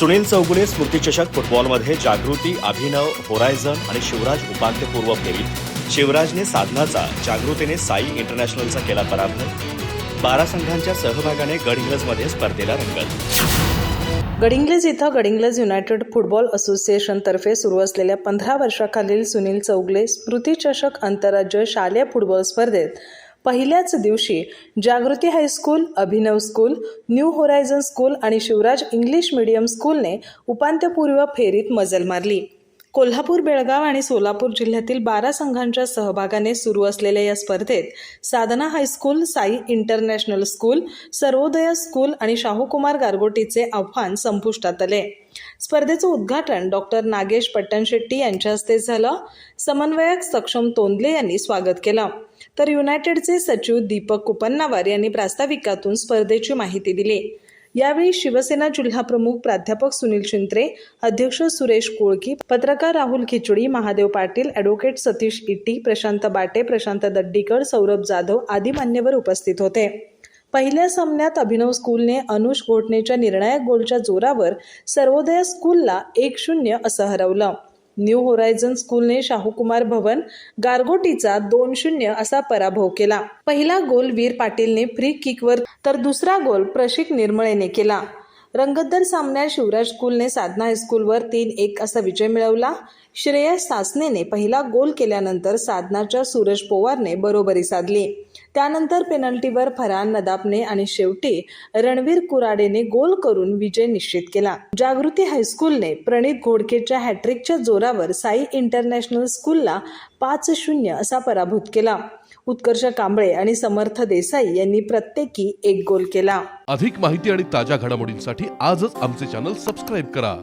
सुनील चौगुले स्मृतिचषक फुटबॉलमध्ये जागृती अभिनव होरायझन आणि शिवराज उपांत्यपूर्व फेरीत शिवराजने साधनाचा जागृतीने साई इंटरनॅशनलचा केला पराभव. बारा संघांच्या सहभागाने गडहिंग्लजमध्ये स्पर्धेला रंगत. गडिंग्लज इथं गडिंग्लज युनायटेड फुटबॉल असोसिएशनतर्फे सुरू असलेल्या पंधरा वर्षाखालील सुनील चौगले स्मृतिचषक आंतरराज्य शालेय फुटबॉल स्पर्धेत पहिल्याच दिवशी Jagruti high school Abhinav school new horizon school आणि शिवराज इंग्लिश मीडियम स्कूलने उपांत्यपूर्व फेरीत मजल मारली. कोल्हापूर बेळगाव आणि सोलापूर जिल्ह्यातील बारा संघांच्या सहभागाने सुरू असलेल्या या स्पर्धेत Sadhana high school Sai international school Sarvoday school आणि शाहूकुमार गारगोटीचे आव्हान संपुष्टात आले. स्पर्धेचं उद्घाटन डॉक्टर नागेश पट्टणशेट्टी यांच्या हस्ते झालं. समन्वयक सक्षम तोंदले यांनी स्वागत केलं. तर युनायटेडचे सचिव दीपक कुपन्नावार यांनी प्रास्ताविकातून स्पर्धेची माहिती दिली. यावेळी शिवसेना जिल्हाप्रमुख प्राध्यापक सुनील शिंत्रे अध्यक्ष सुरेश कोळकी पत्रकार राहुल खिचडी महादेव पाटील ॲडव्होकेट सतीश इट्टी प्रशांत बाटे प्रशांत दड्डीकर सौरभ जाधव आदी मान्यवर उपस्थित होते. पहिल्या सामन्यात अभिनव स्कूलने अनुष घोटणेच्या निर्णायक गोलच्या जोरावर सर्वोदय स्कूलला एक शून्य असं हरवलं. न्यू होरायझन स्कूलने शाहूकुमार भवन गारगोटीचा दोन शून्य असा पराभव केला. पहिला गोल वीर पाटीलने फ्री किकवर तर दुसरा गोल प्रशिक निर्मळेने केला. रंगतदार सामन्यात शिवराज स्कूलने साधना हायस्कूलवर तीन एक असा विजय मिळवला. श्रेयस सासनेने पहिला गोल केल्यानंतर साधनाच्या सूरज पोवारने बरोबरी साधली. त्यानंतर पेनल्टीवर फरहान नदाबने आणि शेवटी रणवीर कुराडेने गोल करून विजय निश्चित केला. जागृती हायस्कूलने प्रणित घोडकेच्या हॅट्रिकच्या जोरावर साई इंटरनॅशनल स्कूलला पाच शून्य असा पराभूत केला. उत्कर्ष कांबळे आणि समर्थ देसाई यांनी प्रत्येकी एक गोल केला. अधिक माहिती आणि ताज्या घडामोडींसाठी आजच आमचे चॅनल सबस्क्राईब करा.